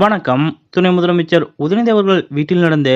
வணக்கம். துணை முதலமைச்சர் உதயநிதி அவர்கள் வீட்டில் நடந்த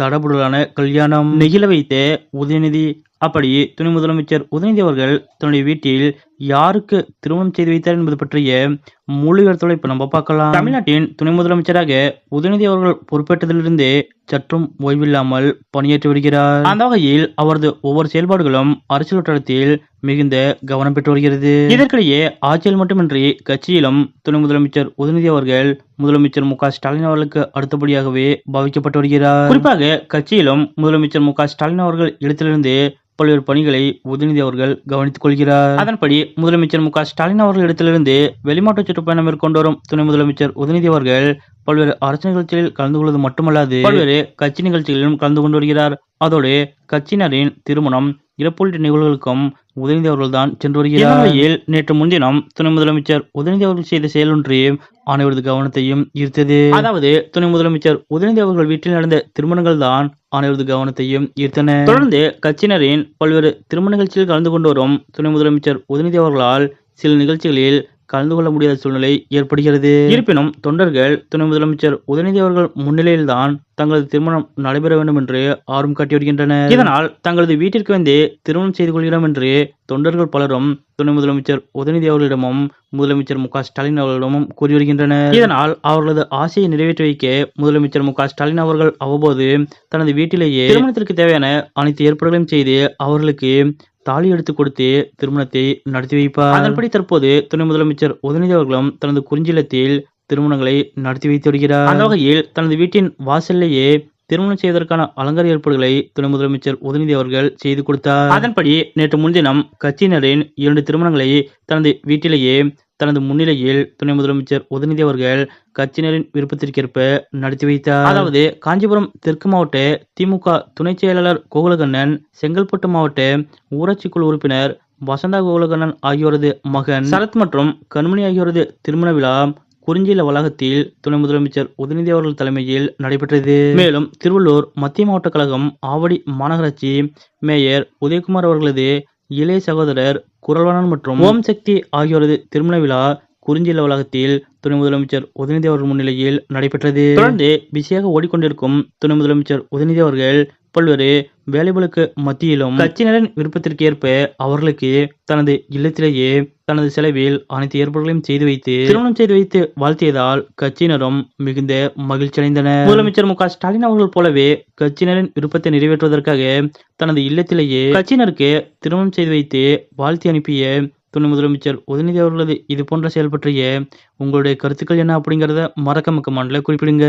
தடபுடலான கல்யாணம் நெகிழ வைத்து உதயநிதி. அப்படி துணை முதலமைச்சர் உதயநிதி அவர்கள் தன்னுடைய வீட்டில் யாருக்கு திருமணம் செய்து வைத்தார் என்பது பற்றிய முழு விவரத்தோட இப்ப நம்ம பார்க்கலாம். தமிழ்நாட்டின் துணை முதலமைச்சராக உதயநிதி அவர்கள் பொறுப்பேற்றதிலிருந்தே சற்றும் ஓய்வில்லாமல் பணியாற்றி வருகிறார். அந்த வகையில் அவரது ஒவ்வொரு செயல்பாடுகளும் அரசியல் வட்டாரத்தில் மிகுந்த கவனம் பெற்று வருகிறது. இதற்கிடையே ஆட்சியில் மட்டுமின்றி கட்சியிலும் துணை முதலமைச்சர் உதயநிதி அவர்கள் முதலமைச்சர் மு ஸ்டாலின் அவர்களுக்கு அடுத்தபடியாகவே பாவிக்கப்பட்டு வருகிறார். குறிப்பாக கட்சியிலும் முதலமைச்சர் மு ஸ்டாலின் அவர்கள் இடத்திலிருந்து பல்வேறு பணிகளை உதயநிதி அவர்கள் கவனித்துக் கொள்கிறார். அதன்படி முதலமைச்சர் மு க ஸ்டாலின் அவர்கள் இடத்திலிருந்து வெளிநாட்டு சுற்றுப்பயணம் மேற்கொண்டு வரும் துணை முதலமைச்சர் உதயநிதி அவர்கள் பல்வேறு அரசு நிகழ்ச்சிகளில் கலந்து கொள்வது மட்டுமல்லாது பல்வேறு கட்சி நிகழ்ச்சிகளிலும் கலந்து கொண்டு வருகிறார். அதோடு கட்சியினரின் திருமணம் இறப்புள்ள நிகழ்வுகளுக்கும் உதயநிதி அவர்கள் தான் சென்று வருகிறார். நிலையில் நேற்று முன்தினம் துணை முதலமைச்சர் உதயநிதி அவர்கள் செய்த செயலொன்று அனைவரது கவனத்தையும் ஈர்த்தது. அதாவது துணை முதலமைச்சர் உதயநிதி அவர்கள் வீட்டில் நடந்த திருமணங்கள் தான் அனைவரது கவனத்தையும் ஈர்த்தன. தொடர்ந்து கட்சியினரின் பல்வேறு திருமண நிகழ்ச்சியில் கலந்து கொண்டு வரும் துணை முதலமைச்சர் உதயநிதி அவர்களால் சில நிகழ்ச்சிகளில் கலந்து கொள்ள முடியாத சூழ்நிலை ஏற்படுகிறது. இருப்பினும் தொண்டர்கள் துணை முதலமைச்சர் உதயநிதி அவர்கள் முன்னிலையில்தான் தங்களது திருமணம் நடைபெற வேண்டும் என்று ஆர்வம் காட்டி வருகின்றனர் இதனால் தங்களது வீட்டிற்கு வந்து திருமணம் செய்து கொள்கிறோம் என்று தொண்டர்கள் பலரும் துணை முதலமைச்சர் உதயநிதி அவர்களிடமும் முதலமைச்சர் மு ஸ்டாலின் அவர்களிடமும் கூறி வருகின்றனர் இதனால் அவர்களது ஆசையை நிறைவேற்றி வைக்க முதலமைச்சர் மு ஸ்டாலின் அவர்கள் அவ்வப்போது தனது வீட்டிலேயே திருமணத்திற்கு தேவையான அனைத்து ஏற்பாடுகளையும் செய்து அவர்களுக்கு தாலி எடுத்து கொடுத்து திருமணத்தை நடத்தி வைப்பார். அதன்படி தற்போது துணை முதலமைச்சர் உதயநிதி அவர்களும் தனது குறிஞ்சிலத்தில் திருமணங்களை நடத்தி வைத்து வருகிறார் அந்த வகையில் தனது வீட்டின் வாசலிலேயே திருமணம் செய்வதற்கான அலங்கார ஏற்பாடுகளை துணை முதலமைச்சர் உதயநிதி அவர்கள் செய்து கொடுத்தார். அதன்படி நேற்று முன்தினம் கட்சியினரின் இரண்டு திருமணங்களை தனது வீட்டிலேயே தனது முன்னிலையில் துணை முதலமைச்சர் உதயநிதி அவர்கள் கட்சியினரின் விருப்பத்திற்கேற்ப நடத்தி வைத்தார். அதாவது காஞ்சிபுரம் தெற்கு மாவட்ட திமுக துணை செயலாளர் கோகுலகண்ணன் செங்கல்பட்டு மாவட்ட ஊராட்சி குழு உறுப்பினர் வசந்தா கோகுலகண்ணன் ஆகியோரது மகன் சரத் மற்றும் கண்மணி ஆகியோரது திருமண விழா குறிஞ்சியில வளாகத்தில் துணை முதலமைச்சர் உதயநிதி அவர்கள் தலைமையில் நடைபெற்றது. மேலும் திருவள்ளூர் மத்திய மாவட்ட கழகம் ஆவடி மாநகராட்சி மேயர் உதயகுமார் அவர்களது இளைய சகோதரர் குரல்வனன் மற்றும் ஓம் சக்தி ஆகியோரது திருமண விழா குறிஞ்சியில வளாகத்தில் துணை முதலமைச்சர் உதயநிதி அவர்கள் முன்னிலையில் நடைபெற்றது. தொடர்ந்து பிஸியாக ஓடிக்கொண்டிருக்கும் துணை முதலமைச்சர் உதயநிதி அவர்கள் பல்வேறு வேலைகளுக்கு மத்தியிலும் கட்சியினரின் விருப்பத்திற்கு ஏற்ப அவர்களுக்கு தனது இல்லத்திலேயே தனது செலவில் அனைத்து ஏற்பாடுகளையும் செய்து வைத்து திருமணம் செய்து வைத்து வாழ்த்தியதால் கட்சியினரும் மிகுந்த மகிழ்ச்சி அடைந்தனர் முதலமைச்சர் மு ஸ்டாலின் அவர்கள் போலவே கட்சியினரின் விருப்பத்தை நிறைவேற்றுவதற்காக தனது இல்லத்திலேயே கட்சியினருக்கு திருமணம் செய்து வைத்து வாழ்த்தி அனுப்பிய துணை முதலமைச்சர் உதயநிதி அவர்களது இது போன்ற செயல் பற்றிய உங்களுடைய கருத்துக்கள் என்ன அப்படிங்கறத மறக்காம கமெண்ட்ல குறிப்பிடுங்க.